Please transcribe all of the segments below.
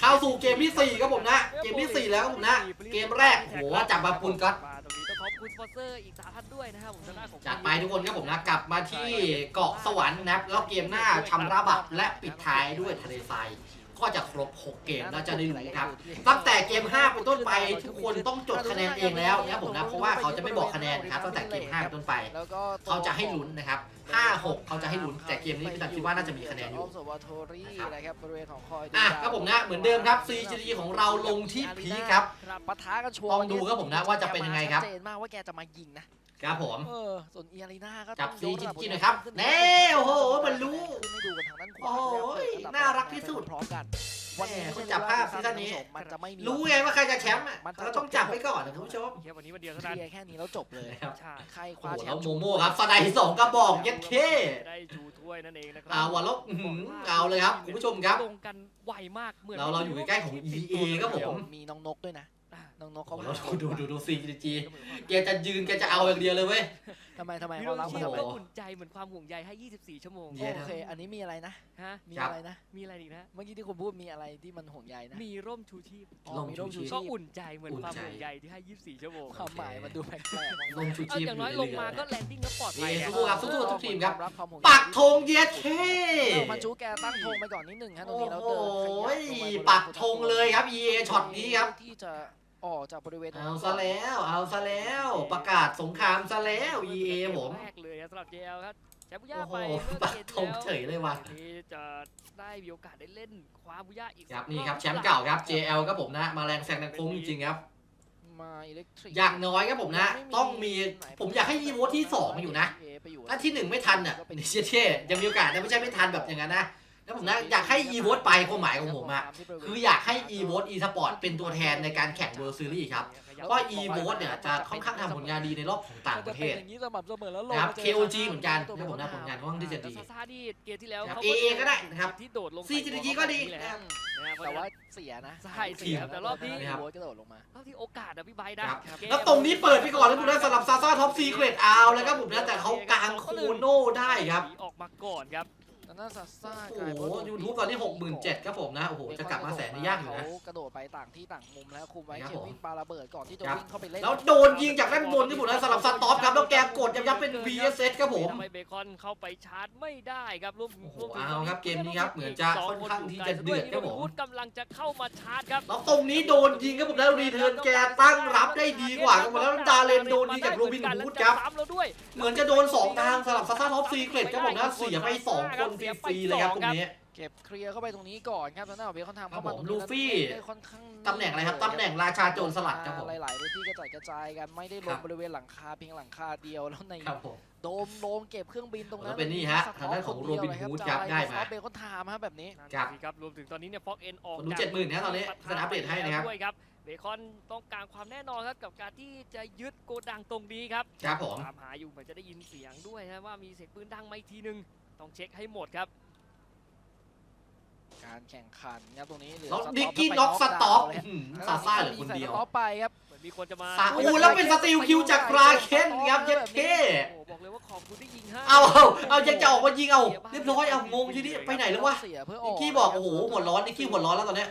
เข้าสู่เกมที่ 4 ครับผมนะ เกมที่ 4 แล้วครับผมนะ เกมแรกโหจับมาปุนก็อตมาตรงนี้ต้องขอบคุณสปอนเซอร์อีกสามท่านด้วยนะครับผมทางด้านของจัดไปทุกคนครับผมนะกลับมาที่เกาะสวรรค์นะครับแล้วเกมหน้าชำระบัตรและปิดท้ายด้วยทะเลทราย ก็จะครบ 6 เกมแล้วจะได้รู้ครับตั้งแต่เกม 5 เป็นต้นไป ทุกคนต้องจดคะแนนเองแล้วนะครับผมนะเพราะว่าเขาจะไม่บอกคะแนนครับตั้งแต่เกม 5 เป็นต้นไปแล้วก็เขาจะให้ลุ้นนะครับ 5 6 เขาจะให้ลุ้นแต่เกมนี้พี่ตันคิดว่าน่าจะมีคะแนนอยู่ออฟสวาทอรี่นะครับบริเวณของคอยอะครับผมนะเหมือนเดิมครับ CGG ของเราลงที่พีคครับปะทะกันชัวร์ต้องดูครับผมนะว่าจะเป็นยังไงครับชัดเจนมากว่าแกจะมายิงนะ ครับผม เออส่วนเอียรีนาก็จับต้องยก CGG ระดัหน่อยครับขึ้แน่โอ้โหมันรู้ขึ้นให้ดูกันทางด้านขวาโอ้ยนะครับน่ารักที่สุดพร้อมกันแหม่คนจับภาพซีซั่นนี้มันจะไม่มีรู้ไงว่าใครจะแชมป์อะเราต้องจับไว้ก่อนนะคุณผู้ชมแค่วันนี้วันเดียวเคเท่านั้นลียร์แค่นี้แล้วจบเลยนะครับใช่ใครคโอ้ว้าโหแชแล้วมป์โมโม่ครับสไนด์สองกระบอกยัดเคจะได้ชูถ้วยนั่นเองนะครัเอาวันลบอื้อหือเอาเลยครับคุณผู้ชมครับลงกันไวมากเหมือนเราเราอยู่ใกล้ๆของ EA ครับผมมีน้องนกด้วยนะอะน้องนกโอ้เขาโหเราดูดูดูดูซีจีแกจะยืนแกจะเอาอย่างเดียวเลยเว้ย ทำไมทำไมมีเขาเรารับเชีมายทำร์ไมและอุ่นใจเหมือนความห่วงใยให้ 24 ชั่วโมงเย้โอเค อันนี้มีอะไรนะ ฮะมีครับ อะไรนะ มีอะไรอีกนะ เมื่อกี้ที่คุณพูดมีอะไรที่มันห่วงใยนะมีร่มชูชีพอ๋อร่มมีร่มชูชูชีพ ชีก็พอุ่นใจเหมือนอุ่นความใจ ห่วงใยที่ให้ 24 ชั่วโมงความหมายมันดูแปลกๆลงชูเอาชีพอย่างน้อยอลเรืงมาก็แลนดิ้งแล้วปลอดภัยนี่อะสู้ครับสู้ๆทุกทีมครับ รับความห่วงใยปักธงเย็ดเคเออมันชูแกตั้งธงไปก่อนนิดหนึ่งฮะตรงโอ้นี้แล้วโหเดินขยับลงมาบริเวณปักธงเลยครับ EA ช็อตนี้ครับ ที่จะ ออกจากบริเวณเอาซะแล้ว เอาซะแล้ว ประกาศสงครามซะแล้ว EA ผมแรกเลยครับสำหรับ JL ครับแชมป์บุย่าโอ้โหไปเมื่อปักเกมธงเฉยเลยว่ะที่จะได้มีโอกาสได้เล่นคว้าบุย่าอีกครับสักนี่ครับอแชมป์เก่าครับ JL ครับผมนะมาแรงแซงดังโค้งจริงๆครับ มาอิเล็กทริกอย่างน้อยครับผมนะ ต้องมีผมอยากให้อีโวตที่ 2 อยู่นะ ถ้าที่ 1 ไม่ทันอะเชี่ยเท่ยังมีโอกาสนะไม่ใช่ไม่ทันแบบอย่างนั้นนะ แล้วผมนะอยากให้อีโวตไปความหมายของผมอะคืออยากให้ e v o t e Sport เป็นตัวแทนในการแข่ง World Series ครับเพราะว่า e v o t เนี่ยจะค่อนข้างทำผลงานดีในรอบของต่างประเทศอย่างนี้สม่ำเสมอแล้วลงนะครับมาเจอ KOG เหมือนกันนะผมนะผลงานค่อนข้างที่จะแต่ดีซาซาดีเกมที่แล้วครับเขา AA ก็ได้นะครับที่โดดลง CGG ก็ดีแหละนะครับนะครับแต่ว่าเสียนะใช่เสียแต่รอบนี้อีโวตกระโดดลงมาเท่าที่โอกาสนะพี่ไบร์ทนะครับเกมแล้วตรงนี้เปิดไปก่อนแล้วผมนะสำหรับซาซาท็อปซีเกรดเอาแล้วครับผมนะแต่เขากางโคโน่ได้ครับออกมาก่อนครับ แล้วน่าซาซ่าโอ้โห YouTube ตอนนี้67,000ครับผมนะโอ้โหจะกลับมาแสนนี่ยากอยู่นะเขากระโดดไปต่างที่ต่างมุมแล้วคุมไว้ครับเควินปาระเบิดก่อนที่จะครับวิ่งเข้าไปเล่นแล้วโดนยิงจากด้านบนที่ผมนะสำหรับสต็อปครับแล้วแกกดยับยับเป็น VSS ครับผมทำไมเบคอนเข้าไปชาร์จไม่ได้ครับรวมโอ้โหรวมถึงเอาครับเกมนี้ครับเหมือนจะค่อนข้างที่จะเดือดครับผมวุฒิกำลังจะเข้ามาชาร์จครับแล้วตรงนี้โดนยิงครับผมแล้วรีเทิร์นแกตั้งรับได้ดีกว่าครับผมแล้วดาเลนโดนยิงจากโรบินฮูดครับซ้ำแล้วด้วยเหมือนจะโดน2ทางสำหรับซาซาท็อปซีเกรดครับผมนะเสียไป2คนฟรีๆเลยครับตรงนี้ เก็บเคลียร์เข้าไปตรงนี้ก่อนครับทางด้านของเบคอนทำเข้ามาครับผมตรงนี้ลูฟี่ ได้ค่อนข้างตำแหน่งอะไรครับตำแหน่งราชาโจรสลัดครับผม หลายๆพื้นที่กระจายกระจายกันไม่ได้ลครังบบริเวณหลังคาเพียงหลังคาเดียวแล้วในครับผม โดมโลงเก็บเครื่องบินตรงนั้แล้นวเป็นนี่ฮะทางด้านของโรบินฮูดครับได้มา เบคอนไทม์ฮะแบบนี้ครับนั่นสิครับรวมถึงตอนนี้เนี่ยฟ็อกเอ็นออกคนดูจาก70,000นะตอนนี้สนับอัปเดตให้นะครับ ด้วยครับเบคอนต้องการความแน่นอนครับกับการที่จะยึดโกดังตรงนี้ครับครับผม ตามหาอยู่เหมือนจะได้ยินเสียงด้วยนะว่ามีเสียงปืนดังไหมาอีกทีนึง ต้องเช็คให้หมดครับ การแข่งขันครับตรงนี้เหลือแล้วสต็ดิกอปกี้ไปน็อกสต็อปดาวน์เลยฮะอื้อหือซาซ่าเหลือคนเดียวสต็อปไปครับเหมือนมีคนจะมาซาอูแล้วเป็นสติลคิวจากราเคนครับเย็ดเท่โอ้โหบอกเลยว่าขอบคุณที่ยิงให้เอาเอาเอายังจะออกมายิงเอาเรียบร้อยเอางงทีนี้ไปไหนแล้ววะเสียเพื่ออนิอกกี้บอกโอ้โหหัวร้อนนิกกี้หัวร้อนแล้วตอนเนี้ย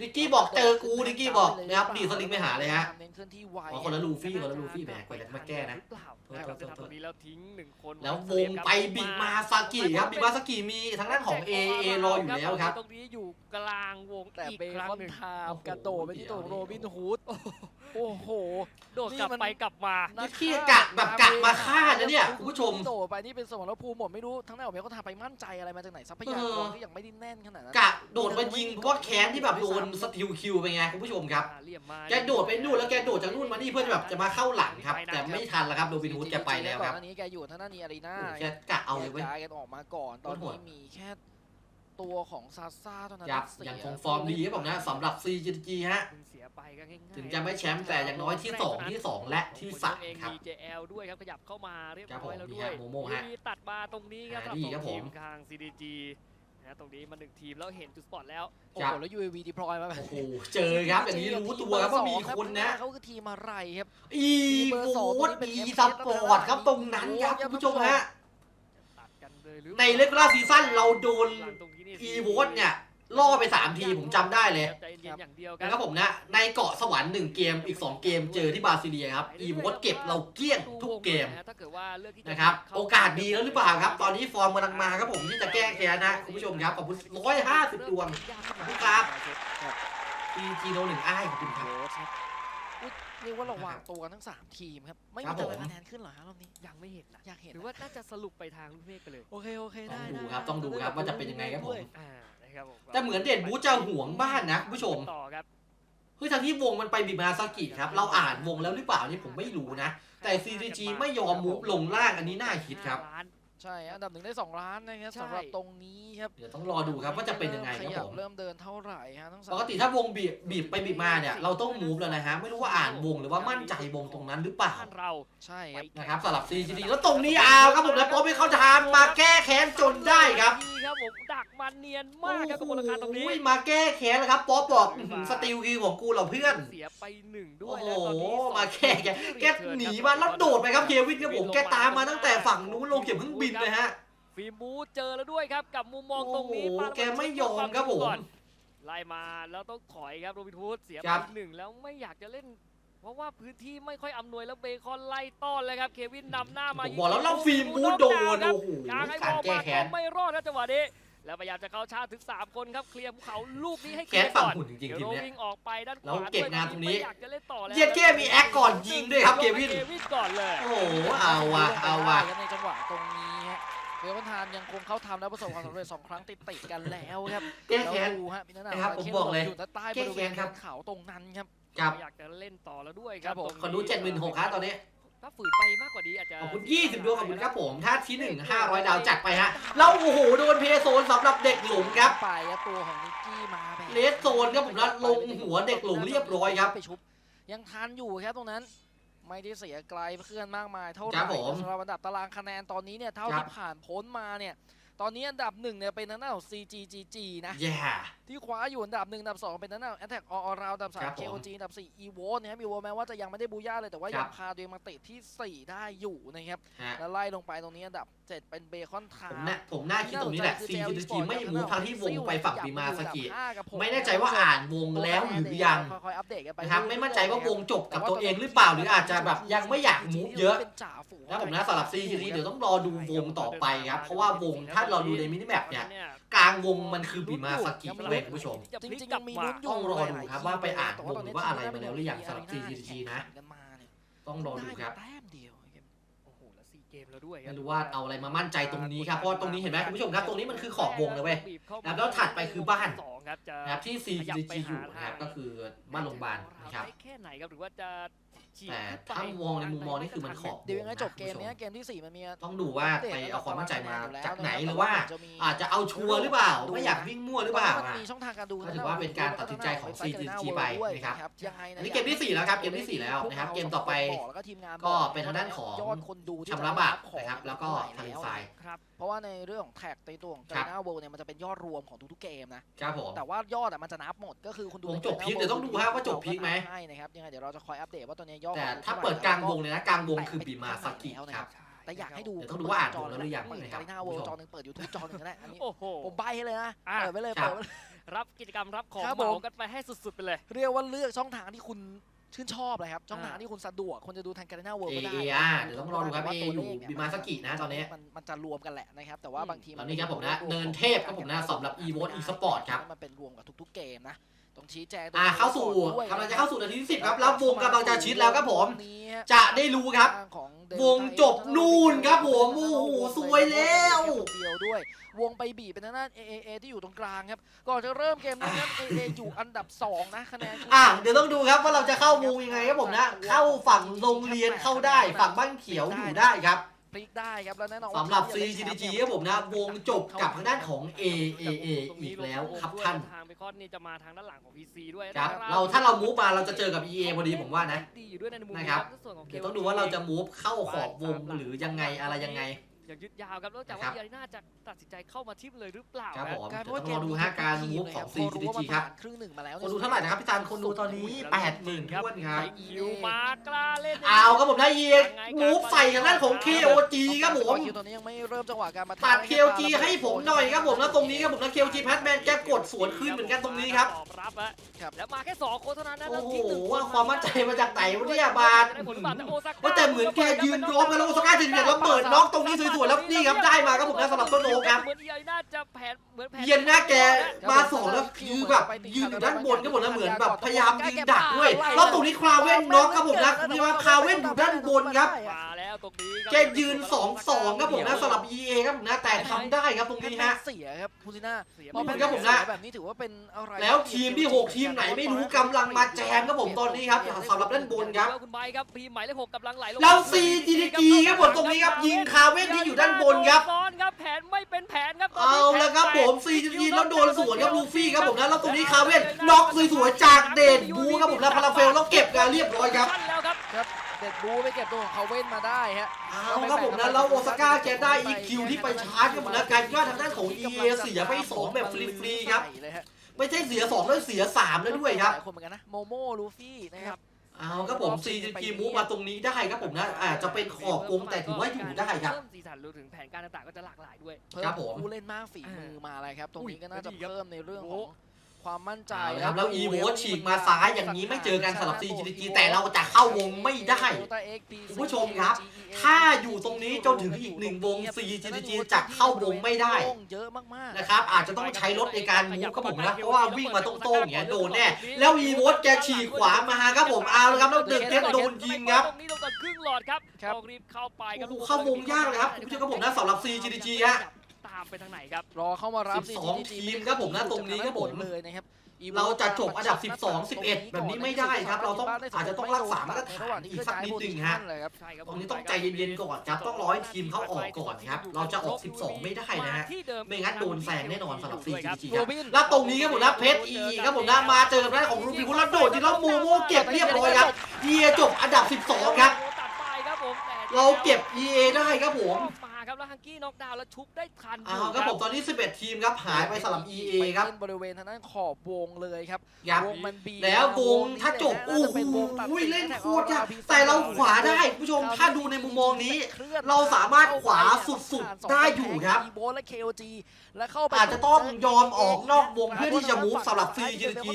นิกกี้บอกเจอกูนิกกี้บอกนะครับดีดสลิงไปหาเลยฮะเน้นเคลื่อนที่ไวอ๋อคนละลูฟี่คนละลูฟี่แหมกว่าจะมาแก้นะหรือเปล่าโทษนะครับโทษจะทำตรงนี้แล้วทิ้งหนึ่งคนแล้ววงไปบิมาซากิครับบิมาซากิมีทางด้านของ A A รออยู่แล้วครับตรงนี้อยู่กลางวงแต่อีกเบครั้งคอนหนึ่งไทม์กระโดดไปที่ตัวของโรบินฮูด โอ้โห โดดกลับไปกลับมานี่ขี้กะแบบกะมาฆ่านะเนี่ยคุณผู้ชมโดดไปนี่เป็นสมรภูมิหมดไม่รู้ทั้งนั้นของเบคอนไทม์ไปมั่นใจอะไรมาจากไหนทรัพยากรที่ยังไม่ได้แน่นขนาดนั้นกะโดดมายิงเพราะว่าแค้นที่แบบโดนสติลคิวไปไงคุณผู้ชมครับเรียมมาแกโดดไปนู่นแล้วแกโดดจากนู่นมานี่เพื่อจะแบบจะมาเข้าหลังครับ แต่ไม่ทันแล้วครับโรบินฮูดแกไปแล้วครับก่อนหน้านี้แกอยู่ทางด้านนี้อารีนาโอ้โหแกกะเอาเลยเว้ยย้ายกันออกมาก่อนตอนโคตรโหนี้ดมีแค่ ตัวของซาซ่าเท่านั้นครับที่เสียังคงฟอร์มดีครับผมนะสำหรับ CGG ฮะเพิ่งเสียไปก็ง่ายๆถึงจะไม่แชมป์แต่อย่างน้อยที่ 2 ที่ 2 และที่3ครับมี JL ด้วยครับขยับเข้ามาเรียบครับร้อยแล้วผมด้วยนี่ฮะโมโม่ฮะมีตัดมาตรงนี้ครับอ่าสำหรับดีสองครับผมทีมทาง CDG นะตรงนี้มาหนึ่งทีมแล้วเห็นจุดสปอตแล้วโอ้โหแล้ว UAV deploy มาแบบโอ้โหเจอครับอย่างนี้รู้ตัวครับว่ามีคนนะเขาคือทีมอะไรครับอีโวตอีสปอร์ตครับตรงนั้นครับคุณผู้ชมฮะ ในเลกลาซีซั่นเราโดนหลังตรงนี้นี่อีโวตเนี่ย ล่อไปสามทีผมจำได้เลยใจเย็นอย่างเดียวคนะครับผมนะ ในเกาะสวรรค์หนึ่งเกมอีก 2 เกมเจอที่บราซิเลียครับ อีโวตเก็บเราเกลี้ยงทุกเกมถ้าเกิดว่าเลือกที่จนะครับ โอกาสดีแล้วหรือเปล่าครับ ตอนนี้ฟอร์มกำลังมาครับผมที่จะแก้แค้นนะ คุณผู้ชมครับ ขอบคุณ 150 ดวงขอบคุณครับทีจีโนหนึ่งอ้ายขอบคุณครับโรสครับอุ๊ย เรียกว่าเราวางตัวกันทั้งสามทีมครับ ไม่ครัมีบแต่ผมคะแนนขึ้นเหรอฮะรอบนี้ ยังไม่เห็นนะอยากเห็นหรือว่าน่าจะสรุปไปทางลูกเมฆไปเลย โอเค โอเคต้อได้งดูได้ครับ ต้องดูครับว่าจะเป็นยังไงครับผมอ่านะครับผมแต่เหมือนเด่นบูธจะห่วงบ้านนะคุณผู้ชมต่อครับเฮ้ยทางที่วงมันไปบิมาซากิครับ เราอ่านวงแล้วหรือเปล่านี่ผมไม่รู้นะ แต่ CGG ไม่ยอมมูฟลงล่างอันนี้น่าคิดครับล้าน ใช่อันดับหนึ่งได้สองล้านนะครับใช่สำหรับตรงนี้ครับเดี๋ยวต้องรอดูครับว่าจะเป็นยังไงขครับยัผมเริ่มเดินเท่าไหร่ฮะทั้งสามปกติถ้าวงบีบบีบไปบีบมาเนี่ยเราต้องมูฟแล้วนะฮะไม่รู้ว่าอ่านวงหรือว่ามั่นใจวงตรงนั้นหรือเปล่าบ้านเราใช่ครับนะครับสำหรับ CGD แล้วตรงนี้เอาครับผมแล้วป๊อปให้เขาทางมาแก้แค้นจนได้ครับดีครับผ มดักมันเนียนมากครับกระบวนการตรงนี้โอ้ยมาแก้แค้นแล้วครับป๊อปบอกอื้อหือสติลคือของกูเหรอเพื่อนเสียไปหนึ่งด้วโอ้ยโหแล้วตอนนี้สองมาแก้แกแกหนีมาแล้วโดดไปครับเควินครับผมแกตามมาตั้งแต่ฝั่งนู้นลงเข็มเครื่องบินเลยฮะฟิล์มบูธเจอแล้วด้วยครับกับมุมมองตรงนี้โอ้โหปาระเบิดแกไม่ยอมครับผมก่อนไล่มาแล้วต้องถอยครับโรบินฮูดเสียไปครับหนึ่งแล้วไม่อยากจะเล่นเพราะว่าพื้นที่ไม่ค่อยอำนวยแล้วเบคอนไล่ต้อนเลยครับ เควินนำหน้ามาผมบอกแล้วแล้วฟิล์มบูธโดนโอ้โหกลางให้บการอลแก้มาแค้นก็ไม่รอดครับจังหวะนี้ แล้วพยายามจะเข้าชาร์จถึง 3 คนครับเคลียร์ภูเขาลูกนี้ให้เคลีแค้ยนร์ฝั่งก่อนหุ่นจริงๆเดี๋ยวทีมโรเนี้ยวิ่งออกไปด้านขแล้ววาเก็บด้วยงานตรงนี้ไม่อยากจะเล่นต่อแล้วเย็ดเก้มีแอคก่อนยิงด้วยครับเควินเควินก่อนเลยโอ้โหเอาว่ะเอาว่ะลงไปได้ครับในจังหวะตรงนี้ฮะเบลวันทานยังคงเข้าทำและประสบความสำเร็จสองครั้งติดติดๆกันแล้วครับแก้แค้นล้วดูฮะมีนันนะครับผมบอกเลยอยู่ใต้แก้บริแค้เวนณครับเขาตรงนั้นครับครับไม่อยากจะเล่นต่อแล้วด้วยครับครับผมตรงคนดูเจ็ดหมื่นหกครับตอนนี้ ถ้าฝืนไปมากกว่านี้อาจจะขอบคุณ 20 ดวงขอบคุณครับผม ถ้าที่หนึ่ง500 ดาวจัดไปฮะแล้วโอ้โห โดนเพย์โซนสำหรับเด็กหลงครับ ไปครับตัวของนิกกี้มาแบบเลสโซนครับผมแล้วลงหัวเด็กหลงเรียบร้อยครับ ไปชุบ ยังทันอยู่ครับตรงนั้น ไม่ได้เสียไกลเพื่อนมากมาย เท่าไหครัร่บผมสำหรับอันดับตารางคะแนนตอนนี้เนี่ยเท่าครับที่ผ่านพ้นมาเนี่ย ตอนนี้อันดับหนึ่งเนี่ยเป็นทางด้านของ CGGG นะแย่ที่คว้าอยู่อันดับหนึ่งอันดับสองเป็นทางด้านของ Attack All Around อันดับสาครัมบผม KOG อันดับสี่ EVO เนี่ยมีโวแม้ว่าจะยังไม่ได้บูย่าเลย แต่ว่าครัยับงพาตัวเองมาเตะที่สี่ได้อยู่นะครับฮะแล้วไล่ลงไปตรงนี้อันดับเจ็ดเป็นเบคอนทาผมน่าผมน่าคิดตรงนี้แหละ CGG ไม่มูทางที่วงไปฝั่งบีมาสกิไม่แน่ใจว่าอ่านวงแล้วหรือยังค่อยๆอัปเดตกันไปนะครับไม่มั่นใจว่าวงจบกับตัวเองหรือเปล่าหรืออาจจะแบบยังไม่อยากมูฟเยอะเป็นจ่าฝูงนะผมนะสำหรับ CGG เดี๋ยวต้องรอดูวงต่อไปครับเพราะว่าวงถ้าเราดูในมินิแมปเนี่ยกลางวงมันคือบีมาสกิเว้ยคุณผู้ชมจริงๆยังมีลุ้นอยู่ต้องรอดูครับว่าไปอ่านวงหรือว่าอะไรมาแล้วหรือยังสำหรับ CGG นะกันมาเนี่ยต้องรอดูครับได้แต้มเดียวครับโอ้โหแล้วสี่เกมแล้วด้วยคไม่บรู้ว่าเอาอะไรมามั่นใจตรงนี้ครับเพราะว่าตรงนี้เห็นไหมคุณผู้ชมครับตรงนี้มันคือขอบวงเลยเว้ยนะครับแล้วถัดไปคือบ้านสองครับจะนะครับที่ขยับ CGG ไปอยู่หานะครับทางก็คือบ้านโรงพยาบาลนะครับได้แค่ไหนครับหรือว่าจะฉีก แต่ขึ้นไปถ้ามองในมุมมองนี่คือมันขอบเดี๋ยวยังไงจบเกมเนี้ยเกมที่สี่มันมีต้องดูว่าไปเอาความมั่นใจมาจากไหนหรือแต่ว่าจะมีอาจจะเอาชัวร์หรือเปล่าไม่อยากวิ่งมั่วหรือเปล่ามันอะมีช่องทางการดูก็ถือว่าเป็นการตัดสินใจของ CGG ไปนะครับยังไงนะอันนี้เกมที่สี่แล้วครับเกมที่สี่แล้วนะครับเกมต่อไปแล้วก็ทีมงานก็เป็นทางด้านของยอดคนดูที่ชำระบาปนะครับแล้วก็ทะเลทรายครับเพราะว่าในเรื่องของแท็กในตัวของครักาบหน้าเวิลด์เนี่ยมันจะเป็นยอดรวมของทุกๆเกมนะครับผมแต่ว่ายอดอะมันจะนับหมดก็คือคุณดูวงในจบพีคเดี๋ยวต้องดูฮะว่าจบพีคไหมใช่นะครับยังไงเดี๋ยวเราจะคอยอัปเดตว่าตัวเนี้ยยอดแต่ของถ้าท่ไหร่เปิดกลางวงเลยนะกลางวงคือบีมาสกิแล้วนะคครัรับบแต่อยากให้ดูเดี๋ยวต้องดูว่าอ่านบทแล้วหรือยังเหมือนนะครับกาหน้าเวิลด์จอหนึ่งเปิดยูทูบจอหนึ่งก็ได้อันนี้โอ้โหผมใบให้เลยนะอะเปิดไปเลยครับเปิดไว้เลยรับกิจกรรมรับของครับเหมาผมกันไปให้สุดๆไปเลย เรียกว่าเลือกช่องทางที่คุณชื่นชอบเลยครับ ช่องทางที่คุณสะดวกคนจะดูทางการหน้าเวิลด์เอก็ได้เออะเดี๋ยวต้องรอดูครับแต่เอว่าอยู่ตัวเลขเนี่บีมาสกินะตอนนี้มันมันจะรวมกันแหละนะครับ แต่ว่าบางทีตอนนี้ครับผมนะเนินเทพครับผมนะสำหรับ e-vote e-sport ครับมันเป็นรวมกับทุกๆเกมนะ ต้องชี้แจงอ่าเข้าสู่ด้วยกำลังจะเข้าสู่นาทีที่สิบครับแล้ววงกำลังจะชิดแล้วครับผมตรงนี้ฮจะได้รู้ครับทางของวงจบนู่นครับผมโอ้โหสวยแล้วเดียวด้วย วงไปบีบเป็นทางด้าน AAA ที่อยู่ตรงกลางครับก่อนจะเริ่มเกมนี้ครับ AA อยู่อันดับ2นะคะแนนคือะเดี๋ยวต้องดูครับว่าเราจะเข้าวงยังไงครับผมนะ เข้าฝั่งโรงเรียนเข้าได้ฝั่งบ้านเขียวอยู่ได้ครับ พลิกได้ครับแล้วแน่นอนว่าสำหรับทีมที่จะ CGG ได้แชมป์ครับผมนะ วงจบกับทางด้านของ AAA อีกแล้วครับท่านทางเบคอนนี่จะมาทางด้านหลังของ PC ด้วยครับนะเราถ้าเรามูฟมาเราจะเจอกับ EA พอดีผมว่านะดีอยู่ด้วยในมุมนะครับในส่วนของเดี๋ยวต้องดูว่าเราจะมูฟเข้าขอบวงหรือยังไงอะไรยังไง ยังยึดยาวครับแล้วจากครัว่าบยาริน่าจะตัดสินใจเข้ามาทิมเลยหรือเปล่าครับฮะผมกลายเป็เดี๋นยวว่าต้องเกรอมดูฮะการมูฟของพอรู้ว่า CGG มันครับผ่านครึ่งหนึ่งมาแล้วคนดูเท่าไหร่นะครับพี่ตันคนดูตอนนี้แปดหมื่นท้วนครับคิวมากล้าเล่นเอาครับผมได้เยียมูฟใส่กันด้านของ KOG ครับผมคิวตอนนี้ยังไม่เริ่มจังหวะการมาตัด KOG ให้ผมหน่อยครับผมแล้วตรงนี้ครับผมแล้ว KOG แพทแมนแกกดสวนคืนเหมือนกันตรงนี้ครับตอบรับฮะแล้วมาแค่สองคนเท่านั้นนะโอ้แล้วโหทิ้งหนึ่งคนว่าความมั่นใจมาจากไหนวะเนี่ยบาสได้ผลหรือเปล่าแต่โอซาก้าว่าแต่เหมือนแกยืนรวมกันแล้วโอซาก้าจะเนี่ยแล้วเปิดน็อกตรงนี้สวยๆแล้วนี่ครับได้มาครับผมนะสำหรับต้นโอครับเหมือนยาริน่าจะแผนเหมือนแผนเยียนหน้าแกมาสองแล้วคือแบบยืนอยู่ด้านบนก็หมดแล้วเหมือนแบบพยายามยิงดักด้วยแล้วตรงนี้คราเว่นน็อกครับผมนะคือว่าคราเว่นอยู่ด้านบนครับมา แล้วตรงนี้ครับแกยืน 2-2 ครับผมนะสำหรับ EA ครับผมนะแต่ทำได้ครับตรงแพทนี้แมนฮะ เสียครับคูซิน่าเสียพอไปแพทครัแมบนผมเสีนะยแบบนี้ถือว่าเป็นอะไรแล้วทีมที่ 6 ทีมไหนไม่รู้กำลังมาแจมครับผมตอนนี้ครับสำหรับด้านบนครับคุณไบค์ครับพีหมายเลขหกกำลังไหลลงแล้ว CGG ครับผมตรงนี้ครับยิงคาเว่นที่อยู่ด้านบนครับซ้อนครับแผนไม่เป็นแผนครับตนเอานี้แล้วครับแผผนม CGG แล้วโดนสวนครับลูฟี่ครับผมนะแล้วตรงนี้คาเว่นน็อกสวยๆจากเดนบูครับผมนะพาราเฟลแล้วเก็บ กันเรียบร้อยครับสั้นแล้วครับครับเด็ดบูไปเก็บตัวของเขาเว้นมาได้ฮะเอาครับผมนะแล้วโอซาก้าแกได้อีคิวที่ไปชาร์จครับผมนะกลายเป็นว่าทางด้านของ EA เสียไปสองแบบฟรีๆครับเลยฮะไม่ใช่เสีย2ด้วยเสีย3แล้วด้วยครับหลายคนเหมือนกันนะโมโม่ลูฟี่นะครับเอาครับผม CGP มูฟมาตรงนี้ได้ครับผมนะอาจจะเป็นขอบวงแต่ถือว่าอยู่ได้ครับเพิ่มสีสันรวมถึงแผนการต่างๆก็จะหลากหลายด้วยเพิ่ครัมบผมผู้เล่นมากฝีมือมาอะไรครับ ตรงนี้ก็น่าจะอุ้ยเพิ่มในเรื่องโอ้ของ ความมั่นใจเอาละครับแล้ว EVO ฉีกมาซ้ายอย่างนี้ไม่เจอกันสำหรับ CGG แต่เราจะเข้าวงไม่ได้คุณผู้ชมครับ ถ้าอยู่ตรงนี้จนถึงอีกหนึ่งวง CGG จะเข้าวงไม่ได้เยอะมากๆนะครับอาจจะต้องใช้รถในการมูฟครับผมนะเพราะว่าวิ่งมาตรงๆอย่างเงี้ยโดนแน่แล้วอีโวตแกฉีกขวามาครับผมเอาละครับแล้วเดือดเพชรโดนยิงครับตรงนี้โดนก่อนครึ่งหลอดครับครับต้องรีบเข้าไปครับโอ้โหเข้าวงยากเลยครับคุณผู้ชมครับผมนะสำหรับ CGG ฮะตามไปทางไหนครับ รอเข้ามารับ12 ทีมครับผมนะตรงนี้ครับผม เลยนะครับเราจะจบอันดับ 12 11 แบบนี้ไม่ได้ครับ เราต้องอาจจะต้องรักษามาตรฐานอีกสักนิดนึงฮะใช่ครับตรงนี้ต้องใจเย็นๆก่อนครับ ต้องรอให้ทีมเขาออกก่อนครับ เราจะออก 12 ไม่ได้นะฮะ ไม่งั้นโดนแซงแน่นอนสำหรับ CGG ครับ แล้วตรงนี้ครับผมนะเพชรอีครับผมนะมาเจอกับด้านของรูบิคุแล้วโดดที่แล้วโมโมเก็บเรียบร้อยครับ EA จบอันดับ 12 ครับตัดไปครับผมแต่เราเก็บ EA ได้ครับผมมา ครับแล้วฮังกี้น็อกดาวน์แล้วชุบได้ทันเอาครับผมตอนนี้ 11 ทีมครับหายไปสำหรับ EA ครับไปเล่นบริเวณทางด้านขอบวงเลยครับครับวงมันบีแล้ววงนี้ถ้าจบแหละโอ้น่าจะโหเป็นวงตัดสินเล่นแท็กโคตรยาก RP แต่เราขวาได้คุณผู้ชมถ้าดูในมุมมองนี้ เราสามารถขวาสุดๆได้อยู่ครับอีโบและ KOG และเข้าไปอาจจะต้องยอมออกนอกวงเพื่อที่จะมูฟสำหรับ CGG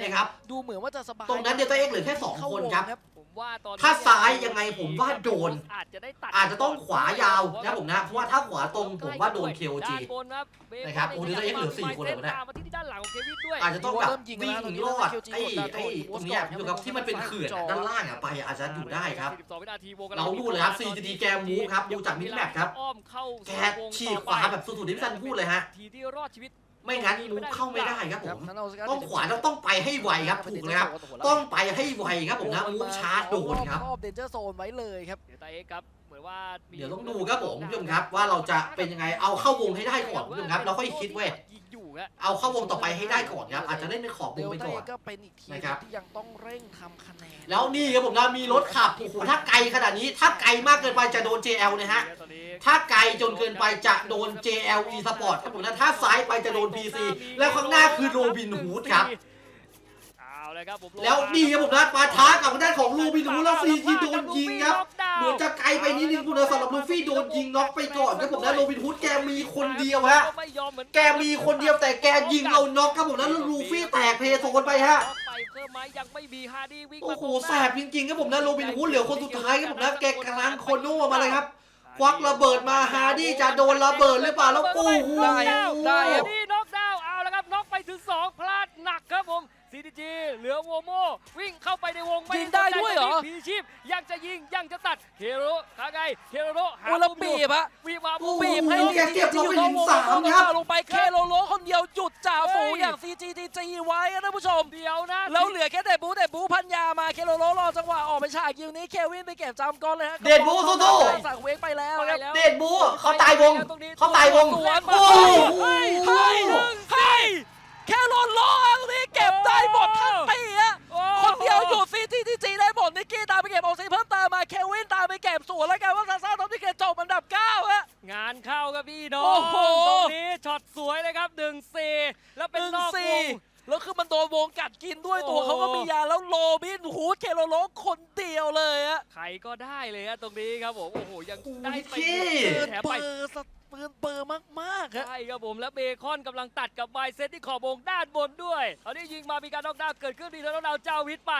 นะครับดูเหมือนว่าจะสบายตรงนั้นเดลต้าเอ็กเหลือแค่ 2 คนครับผมว่าตอนนี้ถ้าซ้ายยังไงผมว่าโดน อาจจะได้ตัดอาจจะต้องขวายาวนะผมนะเพราะว่าถ้าขวาตรงผมว่าโดน KOG ด้านบนครับเนะครับโอ้เดี๋ยวตัวเองเหลือสี่คนเลยนะตามมาที่ด้านหลังของเควินด้วยอาจจะต้องแบบวิ่งรอดไอ้ไอ้ตรงเนี้ยอยู่กับที่มันเป็นเขื่อนอะด้านล่างอะไปอาจจะอยู่ได้ครับ42วินาทีวงกำลังเราดูเลยครับ CGD แกมูฟครับดูจากมินิแมปครับอ้อมเข้าแกฉีกขวาแบบสุดๆที่พี่ซันพูดเลยฮะทีที่รอดชีวิตไม่งั้นมูฟเข้าไม่ได้ครับผครับมนั้นเราต้องขวาแล้วต้องไปให้ไวครับถูกเลยครับต้องไปให้ไวครับผมนะมูฟช้าโดนครับรอบเดนเจอร์โซนไว้เลยครับเดี๋ยวตาเอ็กซ์ครับเห มือนว่ามีเดี๋ยวต้องดูครับผมคุณผู้ชมครับว่าเราจะเป็นยังไงเอาเข้าวงให้ได้ก่อนคุณผู้ชมครับเราค่อยคิดเว้ยยิงอยู่ฮะเอาเข้าวงต่อไปให้ได้ก่อนครับอาจจะเล่นในขอบวเดงลไปต้าก่อนก็เป็นอีกทีมนะครับที่ยังต้องเร่งทำคะแนนแล้วนี่ครับผมนะมีรถขับโอ้โหถ้าไกลขนาดนี้ถ้าไกลมากเกินไปจะโดน JL นะฮะตอนนี้ถ้าไกลจนเกินไปจะโดน JL e Sport ครับผมนะถ้าซ้ายไปจะโดน PC แล้วข้างหน้าคือโรบินฮูดครับเอาเลย ครับผมแล้วนี่ครับผมนะปาท้ากับทางด้านของโรบินฮูดแล้วซีทีโดนยิงครับเหมือนจะไกลไปนิดนึงคุณนะสำหรับลูฟี่โดนยิงน็อกไปก่อนครับผมนะโรบินฮูดแกมีคนเดียวฮะไม่ยอมเหมือนแกมีคนเดียวแต่แกยิงเอาน็อกครับผมนะแล้วลูฟี่แตกเพย์โซนไปฮะไปเพิ่มไหมยังไม่มีฮาร์ดี้วิ่งโอ้มาโหแสบจริงๆครับผมนะโรบินฮูดเหลือคนสุดท้ายครับผมนะแกกำลังโคโน่มาเลยครับควักระเบิดมาฮาร์ดี้จะโดนระเบิดหรือเปล่าแล้วโอ้โหได้ได้ ซีดีจีเหลือโวโมวิ่งเข้าไปในวงไม่ยิงได้ด้วยเหรอ พีชีพยังจะยิงยังจะตัดเคโรคาไงเคโรหาโอ้แล้วบีบฮะวีมาโอ้โหบีบให้แกเก็บลงไปถึงสามครับ ลงไปเคโลโลคนเดียวจุดจ่าฝูอย่าง CGTG ไว้นะท่านผู้ชม เดียวนะแล้วเหลือแค่เดบูเดบูพันยามาเคโลโลรอจังหวะออกไปฉากยิวนี้เควินไปเก็บจำก้อนเลยฮะเดดบูสู้ๆ สั่งเวกไปแล้วครับเดดบูเขาตายวง เขาตายวง สวนโอ้โห เฮ้ยเฮ้ยเฮ้ย แค่โลนล้อตรงนี่เก็บได้หมดทั้งปีอะคนเดียวอยู่ซีที่ที่จีได้หมดนิกกี้ตามไปเก็บโอซีเพิ่มเติมมาเควินตามไปเก็บสวนแล้วกันว่าซาซ่าท็อปที่เกตจบอันดับ9ฮะ งานเข้าครับพี่น้องตรงนี้ช็อตสวยเลยครับ1 4แล้วเป็นนอกวง ดกินด้วยโอ้ตัวเขาก็มียาแล้วโรบินฮูดเคโรโลคนเดียวเลยอะใครก็ได้เลยฮะตรงนี้ครับผมโอ้โหยังโอ้โหได้ไปเท่เปิดแถมเบไปอร์สะเปิดเบอร์มากๆครับใช่ครับผมแล้วเบคอนกำลังตัดกับไมเซตที่ขอบวงด้านบนด้วยตอนนี้ยิงมามีการน็อกดาวน์เกิดขึ้นดีแล้วน็อกดาวน์เจ้าวิทย์ไป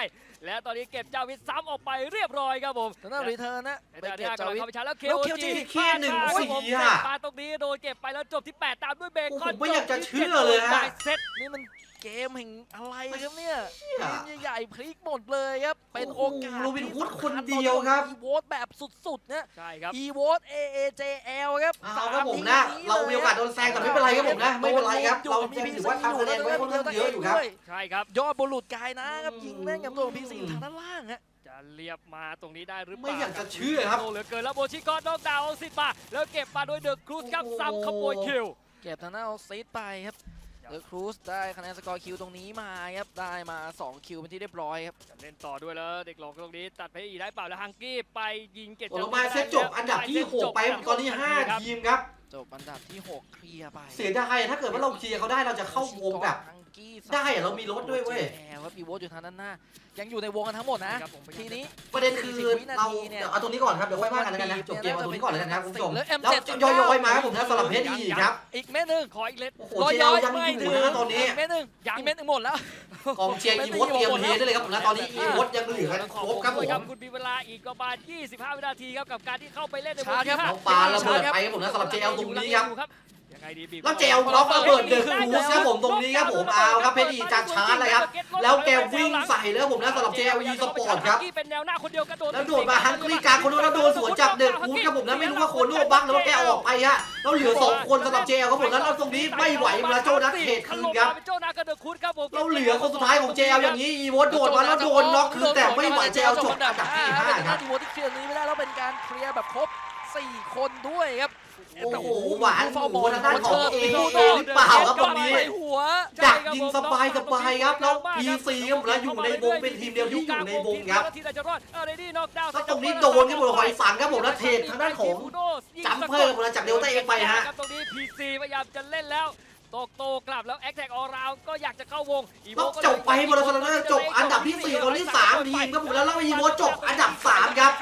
และตอนนี้เก็บเจ้าวิทย์ซ้ำออกไปเรียบร้อยครับผมทางด้านรีเทิร์นนะไปไปเก็เก็บบจาจาวิวิททเข้าไปชาร์จแล้วเคแล้วโอ KOG จีแค่หนึ่งครับผมสี่อะเตะปาตรงนี้โดนเก็บไปแล้วจบที่ 8 ตามด้วยเบคอนโอ้โหผมไม่อยากจะบที่เชื่อเลยฮะไมเซตนี่มัน เกมแห่งอะไรครับเนี่ยเชี่ยทีมใหญ่ๆพลิกหมดเลยครับ เป็นโอกาสโอ้โหโรบินฮูดคนเดียวครับอีโวตแบบสุดๆนะใช่ครับอีโวต AAJL ครับเอาครับผมนะ เรามีโอกาสโดนแซงแต่ไม่เป็นไรครับผมนะ ไม่เป็นไรครับ เรายังถือว่าทำคะแนนไว้ค่อนข้างเยอะอยู่ครับใช่ครับยอดบุรุษกายนะครับอืมยิงแม่นกับตัวของพีซีอยู่ทางด้านล่างฮะจะเรียบมาตรงนี้ได้หรือเปล่า ไม่อยากจะเชื่อครับโตเหลือเกินแล้วโบชิกอนน็อกดาวน์เอาสิบมาแล้วเก็บมาโดยเดอะครูสครับโอ้โหซ้ำขโมยคิว เก็บทางด้านเอาซีดไปครับ เดอะครูสได้คะแนนสกอร์คิวตรงนี้มาครับ ได้มา 2 คิวเป็นที่เรียบร้อยครับ จะเล่นต่อด้วยแล้วเด็กหลงตรงนี้ ตัดไปอีได้เปล่าแล้วฮังกี้ไปยิงเก็บโอ้ลงมาเซตจบอันดับที่ 6 ไปตอนนี้ 5 ทีมครับ จบอันดับที่6เคลียร์ไปเสียดายถ้าเกิดว่าเราเคลียร์เขาได้เราจะเข้าวงแบบ อังกี้ได้อะเรามีรถด้วยเว้ย แอลครับอีโวตอยู่ทางด้านหน้า ยังอยู่ในวงกันทั้งหมดนะครับผมทีนี้ ประเด็นคือ40วินาเราทีเนี่ยเดี๋ยวเอาตรงนี้ก่อนครับเดี๋ยวค่อยว่ากันแล้วกันนะจบเกมเอาตรงนี้ก่อนแล้วกันนะครับคุณผู้ชมแล้วแล้ว M7 ย่อยๆมาครับผมนะสำหรับเพชรดีครับ อีกเม็ดหนึ่งขออีกเล็ดโอ้โหเจลยังอยู่นะตอนนี้กเม็ดหนึ่งยังอีกเม็ดหนึ่งหมดแล้วกองเชียร์อีโวตเตรียมเทได้เลยครับผมนะตอนนี้อีโวตยังเหลือครบครับผมคุณมีเวลาอีกประมาณ 25 วินาทีครับกับการที่เข้าไปเล่นในชาร์จครับน้องปลาระเบิดไปครับผมนะสำหรับเจลตรงนี้ครับ ยังไงดีบีบแล้วเจลล็อกระเบิดเดอะครูสครับผมตรงนี้ครับผมเอาครับเพชรดีจัดชาร์จเลยครับแล้วแกวิ่งใส่แล้วผมนะสำหรับเจลอีสปอร์ตครับเป็นแนวหน้าคนเดียวกระโดดแล้วโดดมาฮังกี้กลางคนโน้นแล้วโดนสวนจากเดอะคูดครับผมนะไม่รู้ว่าโคโน่บังหรือว่าแกออกไปฮะแล้วเหลือสองคนสำหรับเจลครับผมแล้วตรงนี้ไม่ไหวแล้วโจนัสเทรดคืนครับโจนัสกับเดอะคูดครับผมเราเหลือคนสุดท้ายของเจลอย่างนี้อีโวตโดดมาแล้วโดนน็อกคืนแต่ไม่ไหวเจลจบอันดับที่ห้าครับอีโวที่เคลียร์นี้ไม่ได้แล้วเป็นการเคลียร์แบบครบ4คนด้วยครับ โอ้โหหวานฟาหมูทางด้านของเอดูเอหรือเปล่าครับตรงนี้ใส่หัวดักยิงสบายสบายครับแล้ว PC ครับผมแล้วอยู่ในวงเป็นทีมเดียวที่อยู่ในวงครับทีมจะรอดเออเรดี้น็อกดาวน์แล้วตรงนี้โดนครับผมหอยสังครับผมแล้วเทรดทางด้านของจัมเปอร์ครับผมจากเดลต้าเองไปฮะตรงนี้ PC พยายามจะเล่นแล้วโตโตกลับแล้วแอคแท็กออราวก็อยากจะเข้าวง Evo ต้องก็เลยจบไปบอลสนาจบอันดับที่4ตอนที่3ทีมครับผมแล้วแล้วอีโวจบอันดับ3ครับ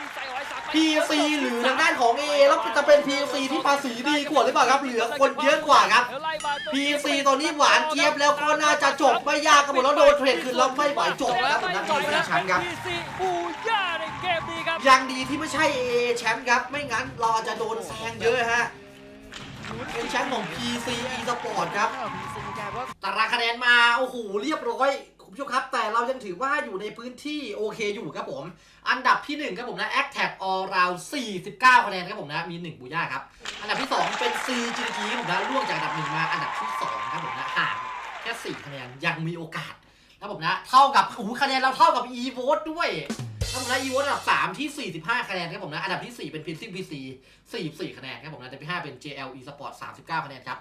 PC หรือทางด้านของ A แล้วจะเป็น PC ที่ภาษีดีกว่าหรือเปล่าครับ เหลือคนเยอะกว่าครับ PC ตอนนี้หวานเจี๊ยบแล้วก็น่าจะจบไม่ยากครับผมแล้วโดนเทรดคืนแล้วไม่ไหวจบแล้วผมนะจทีบมแล้วแชมป์ครับ PC บูย่าในเกมนี้ครับยังดีที่ไม่ใช่ AA แชมป์ครับ ไม่งั้นเราอาจจะโดนแซงเยอะฮะเป็นแชมป์ของ PC eSport ครับพีซีกลายว่าตารางคะแนนมา โอ้โห เรียบร้อย คุณผู้ชมครับ แต่เรายังถือว่าอยู่ในพื้นที่โอเคอยู่ครับผม อันดับที่ 1 ครับผมนะ a c t a g All Round 49คะแนนครับผมนะ มี 1 บูย่าครับ อันดับที่ 2 เป็น C g g ครับผมนะล่วงจากอันดับ 1 มาอันดับที่ 2 ครับผมนะห่างแค่4คะแนนยังมีโอกาสครับผมนะ เท่ากับโอ้โหคะแนนเราเท่ากับ e v o t e ด้วยครับผมนะ e v o t e อันดับ 3 ที่ 45 คะแนนครับผมนะ อันดับที่ 4 เป็น Pixing PC 44 คะแนนครับผมนะอันดับที่ 5 เป็น JL eSport 39 คะแนนครับ